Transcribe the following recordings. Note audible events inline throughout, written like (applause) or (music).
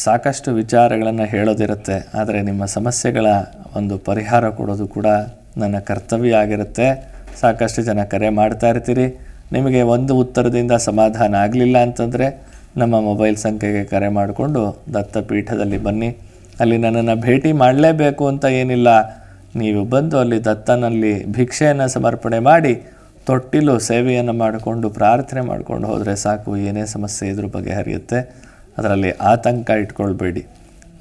ಸಾಕಷ್ಟು ವಿಚಾರಗಳನ್ನು ಹೇಳೋದಿರುತ್ತೆ, ಆದರೆ ನಿಮ್ಮ ಸಮಸ್ಯೆಗಳ ಒಂದು ಪರಿಹಾರ ಕೊಡೋದು ಕೂಡ ನನ್ನ ಕರ್ತವ್ಯ ಆಗಿರುತ್ತೆ ಸಾಕಷ್ಟು ಜನ ಕರೆ ಮಾಡ್ತಾ ಇರ್ತೀರಿ. ನಿಮಗೆ ಒಂದು ಉತ್ತರದಿಂದ ಸಮಾಧಾನ ಆಗಲಿಲ್ಲ ಅಂತಂದರೆ ನಮ್ಮ ಮೊಬೈಲ್ ಸಂಖ್ಯೆಗೆ ಕರೆ ಮಾಡಿಕೊಂಡು ದತ್ತಪೀಠದಲ್ಲಿ ಬನ್ನಿ. ಅಲ್ಲಿ ನನ್ನನ್ನು ಭೇಟಿ ಮಾಡಲೇಬೇಕು ಅಂತ ಏನಿಲ್ಲ. ನೀವು ಬಂದು ಅಲ್ಲಿ ದತ್ತನಲ್ಲಿ ಭಿಕ್ಷೆಯನ್ನು ಸಮರ್ಪಣೆ ಮಾಡಿ, ತೊಟ್ಟಿಲು ಸೇವೆಯನ್ನು ಮಾಡಿಕೊಂಡು ಪ್ರಾರ್ಥನೆ ಮಾಡ್ಕೊಂಡು ಹೋದರೆ ಸಾಕು, ಏನೇ ಸಮಸ್ಯೆ ಇದ್ರ ಬಗೆಹರಿಯುತ್ತೆ. ಅದರಲ್ಲಿ ಆತಂಕ ಇಟ್ಕೊಳ್ಬೇಡಿ.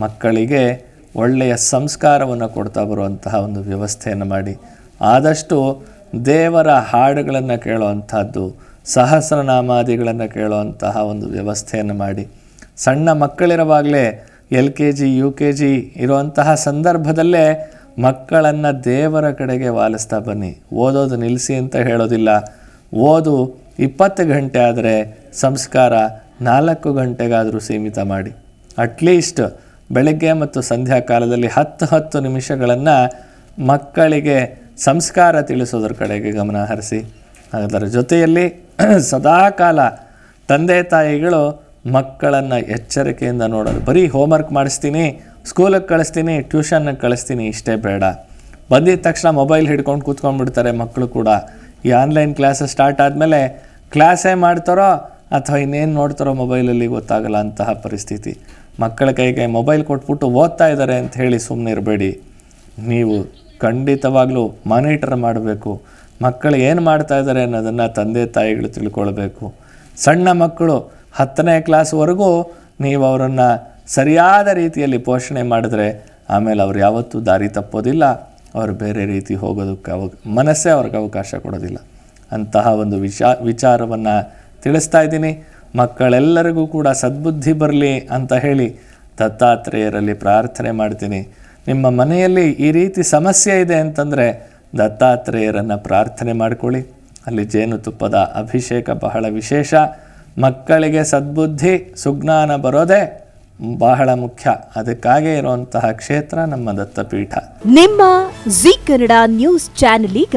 ಮಕ್ಕಳಿಗೆ ಒಳ್ಳೆಯ ಸಂಸ್ಕಾರವನ್ನು ಕೊಡ್ತಾ ಬರುವಂತಹ ಒಂದು ವ್ಯವಸ್ಥೆಯನ್ನು ಮಾಡಿ. ಆದಷ್ಟು ದೇವರ ಹಾಡುಗಳನ್ನು ಕೇಳುವಂಥದ್ದು, ಸಹಸ್ರನಾಮಾದಿಗಳನ್ನು ಕೇಳುವಂತಹ ಒಂದು ವ್ಯವಸ್ಥೆಯನ್ನು ಮಾಡಿ. ಸಣ್ಣ ಮಕ್ಕಳಿರುವಾಗಲೇ L K G, U K G ಇರುವಂತಹ ಸಂದರ್ಭದಲ್ಲೇ ಮಕ್ಕಳನ್ನು ದೇವರ ಕಡೆಗೆ ವಾಲಿಸ್ತಾ ಬನ್ನಿ. ಓದೋದು ನಿಲ್ಲಿಸಿ ಅಂತ ಹೇಳೋದಿಲ್ಲ. ಓದು ಇಪ್ಪತ್ತು ಗಂಟೆ ಆದರೆ ಸಂಸ್ಕಾರ ನಾಲ್ಕು ಗಂಟೆಗಾದರೂ ಸೀಮಿತ ಮಾಡಿ. ಅಟ್ಲೀಸ್ಟ್ ಬೆಳಗ್ಗೆ ಮತ್ತು ಸಂಧ್ಯಾ ಕಾಲದಲ್ಲಿ ಹತ್ತು ಹತ್ತು ನಿಮಿಷಗಳನ್ನು ಮಕ್ಕಳಿಗೆ ಸಂಸ್ಕಾರ ತಿಳಿಸೋದ್ರ ಕಡೆಗೆ ಗಮನ ಹರಿಸಿ. ಅದರ ಜೊತೆಯಲ್ಲಿ (clears throat) ಸದಾಕಾಲ ತಂದೆ ತಾಯಿಗಳು ಮಕ್ಕಳನ್ನು ಎಚ್ಚರಿಕೆಯಿಂದ ನೋಡೋದು ಬರೀ ಹೋಮ್ವರ್ಕ್ ಮಾಡಿಸ್ತೀನಿ ಸ್ಕೂಲಿಗೆ ಕಳಿಸ್ತೀನಿ ಟ್ಯೂಷನ್ಗೆ ಕಳಿಸ್ತೀನಿ ಇಷ್ಟೇ ಬೇಡ. ಬಂದಿದ ತಕ್ಷಣ ಮೊಬೈಲ್ ಹಿಡ್ಕೊಂಡು ಕೂತ್ಕೊಂಡ್ಬಿಡ್ತಾರೆ ಮಕ್ಕಳು ಕೂಡ. ಈ ಆನ್ಲೈನ್ ಕ್ಲಾಸಸ್ ಸ್ಟಾರ್ಟ್ ಆದಮೇಲೆ ಕ್ಲಾಸೇ ಮಾಡ್ತಾರೋ ಅಥವಾ ಇನ್ನೇನು ನೋಡ್ತಾರೋ ಮೊಬೈಲಲ್ಲಿ ಗೊತ್ತಾಗಲ್ಲ ಅಂತಹ ಪರಿಸ್ಥಿತಿ. ಮಕ್ಕಳ ಕೈಗೆ ಮೊಬೈಲ್ ಕೊಟ್ಬಿಟ್ಟು ಓದ್ತಾ ಇದ್ದಾರೆ ಅಂತ ಹೇಳಿ ಸುಮ್ಮನೆ ಇರಬೇಡಿ. ನೀವು ಖಂಡಿತವಾಗಲೂ ಮಾನಿಟರ್ ಮಾಡಬೇಕು. ಮಕ್ಕಳು ಏನು ಮಾಡ್ತಾ ಇದ್ದಾರೆ ಅನ್ನೋದನ್ನು ತಂದೆ ತಾಯಿಗಳು ತಿಳ್ಕೊಳ್ಬೇಕು. ಸಣ್ಣ ಮಕ್ಕಳು ಹತ್ತನೇ ಕ್ಲಾಸ್ವರೆಗೂ ನೀವು ಅವರನ್ನು ಸರಿಯಾದ ರೀತಿಯಲ್ಲಿ ಪೋಷಣೆ ಮಾಡಿದ್ರೆ ಆಮೇಲೆ ಅವ್ರು ಯಾವತ್ತೂ ದಾರಿ ತಪ್ಪೋದಿಲ್ಲ. ಅವರು ಬೇರೆ ರೀತಿ ಹೋಗೋದಕ್ಕೆ ಅವ, ಮನಸ್ಸೇ ಅವ್ರಿಗೆ ಅವಕಾಶ ಕೊಡೋದಿಲ್ಲ. ಅಂತಹ ಒಂದು ವಿಚಾ ವಿಚಾರವನ್ನು ತಿಳಿಸ್ತಾ ಇದ್ದೀನಿ. ಮಕ್ಕಳೆಲ್ಲರಿಗೂ ಕೂಡ ಸದ್ಬುದ್ಧಿ ಬರಲಿ ಅಂತ ಹೇಳಿ ದತ್ತಾತ್ರೇಯರಲ್ಲಿ ಪ್ರಾರ್ಥನೆ ಮಾಡ್ತೀನಿ. ನಿಮ್ಮ ಮನೆಯಲ್ಲಿ ಈ ರೀತಿ ಸಮಸ್ಯೆ ಇದೆ ಅಂತಂದರೆ ದತ್ತಾತ್ರೇಯರನ್ನು ಪ್ರಾರ್ಥನೆ ಮಾಡ್ಕೊಳ್ಳಿ. ಅಲ್ಲಿ ಜೇನುತುಪ್ಪದ ಅಭಿಷೇಕ ಬಹಳ ವಿಶೇಷ. ಮಕ್ಕಳಿಗೆ ಸದ್ಬುದ್ಧಿ, ಸುಜ್ಞಾನ ಬರೋದೇ ಬಹಳ ಮುಖ್ಯ. ಅದಕ್ಕಾಗೇ ಇರುವಂತಹ ಕ್ಷೇತ್ರ ನಮ್ಮ ದತ್ತಪೀಠ. ನಿಮ್ಮ ಜಿ ಕನ್ನಡ ನ್ಯೂಸ್ ಚಾನೆಲ್ ಈಗ